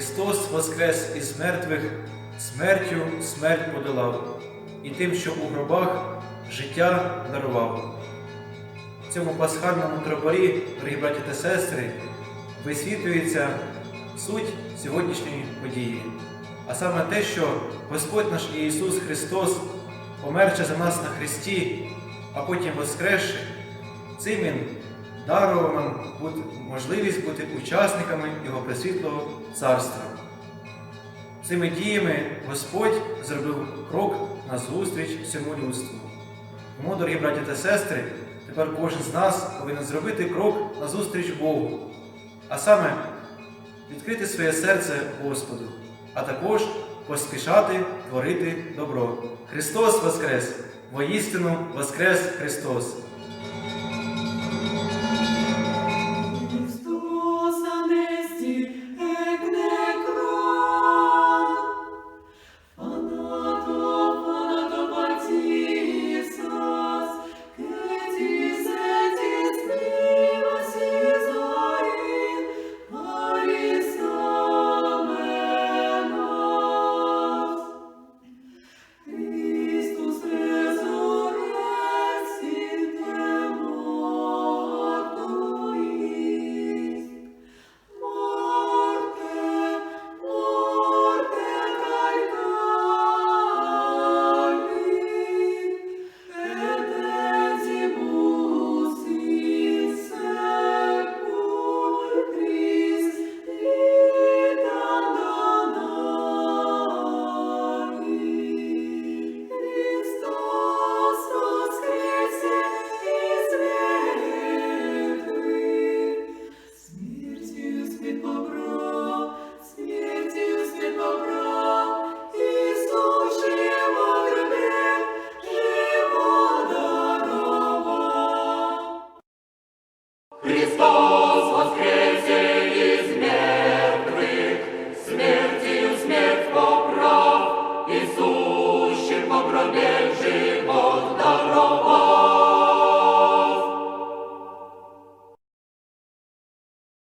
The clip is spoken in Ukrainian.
Христос воскрес із мертвих, смертю смерть подолав, і тим, що у гробах життя дарував. В цьому пасхальному тропарі, дорогі браті та сестри, висвітлюється суть сьогоднішньої події, а саме те, що Господь наш Ісус Христос, померче за нас на Христі, а потім воскресши, цим Він дарував нам можливість бути учасниками Його пресвітлого царства. Цими діями Господь зробив крок на зустріч всьому людству. Тому, дорогі браті та сестри, тепер кожен з нас повинен зробити крок на зустріч Богу, а саме відкрити своє серце Господу, а також поспішати творити добро. Христос Воскрес! Воістину Воскрес Христос!